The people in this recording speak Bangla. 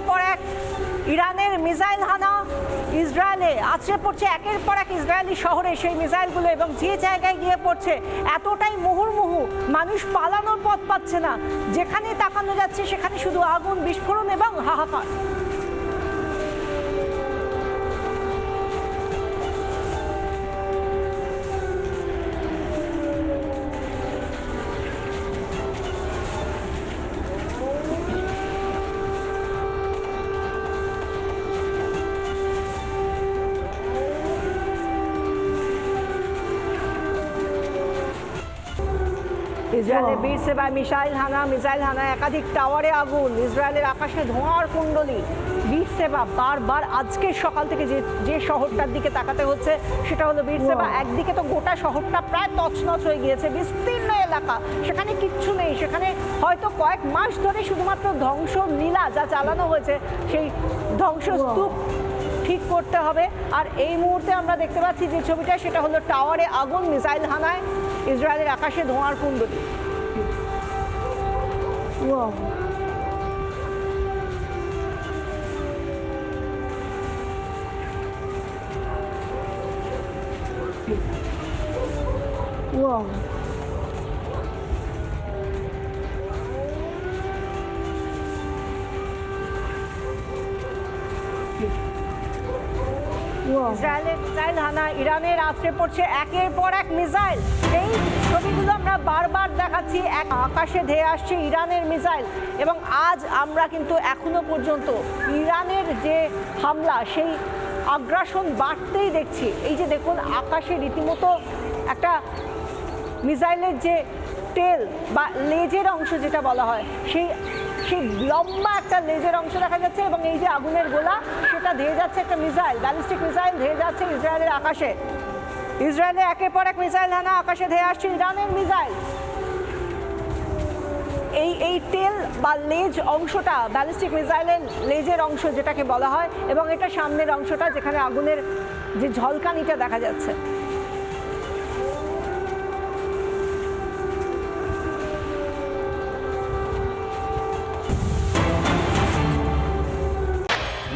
একের পর এক ইরানের মিসাইল হানা ইসরায়েলে আছড়ে পড়ছে, একের পর এক ইসরায়েলি শহরে সেই মিসাইলগুলো এবং যে জায়গায় গিয়ে পড়ছে, এতটাই মুহুর্মুহু মানুষ পালানোর পথ পাচ্ছে না। যেখানে তাকানো যাচ্ছে, সেখানে শুধু আগুন, বিস্ফোরণ এবং হাহাকার। ইসরায়েলের বীর সেবায় মিসাইল হানা মিসাইল হানা একাধিক টাওয়ারে আগুন। ইসরায়েলের আকাশে ধোঁয়ার কুণ্ডলী। বীর সেবা বারবার আজকে সকাল থেকে যে যে শহরটার দিকে তাকাতে হচ্ছে সেটা হলো বীর সেবা। একদিকে তো গোটা শহরটা প্রায় তছনছ হয়ে গিয়েছে বিস্তীর্ণ এলাকা। সেখানে কিচ্ছু নেই। সেখানে হয়তো কয়েক মাস ধরে শুধুমাত্র ধ্বংস লীলা যা চালানো হয়েছে সেই ধ্বংসস্তূপ ঠিক করতে হবে আর এই মুহূর্তে আমরা দেখতে পাচ্ছি যে ছবিটা, সেটা হলো টাওয়ারে আগুন মিসাইল হানায় ইসরায়েলের আকাশে ধোঁয়ার কুণ্ডলী. Wow. Wow. ইসরায়েলের মিসাইল হানা ইরানের আশ্রে পড়ছে একের পর এক মিসাইল। এই ছবিগুলো আমরা বারবার দেখাচ্ছি, এক আকাশে ধেয়ে আসছে ইরানের মিসাইল। এবং আজ আমরা কিন্তু এখনও পর্যন্ত ইরানের যে হামলা, সেই আগ্রাসন বাড়তেই দেখছি। এই যে দেখুন, আকাশে রীতিমতো একটা মিসাইলের যে টেল বা লেজের অংশ যেটা বলা হয়, সেই সেই লম্বা একটা লেজের অংশ দেখা যাচ্ছে এবং এই যে আগুনের গোলা, সেটা ধেয়ে যাচ্ছে একটা মিসাইল, ব্যালিস্টিক মিসাইল ধেয়ে যাচ্ছে ইসরায়েলের আকাশে। ইসরায়েলে একের পর এক মিসাইল হানা আকাশে ধেয়ে আসছে ইরানের মিসাইল। এই এই তেল বা লেজ অংশটা ব্যালিস্টিক মিসাইলের লেজের অংশ যেটাকে বলা হয়, এবং এটা সামনের অংশটা যেখানে আগুনের যে ঝলকানিটা দেখা যাচ্ছে।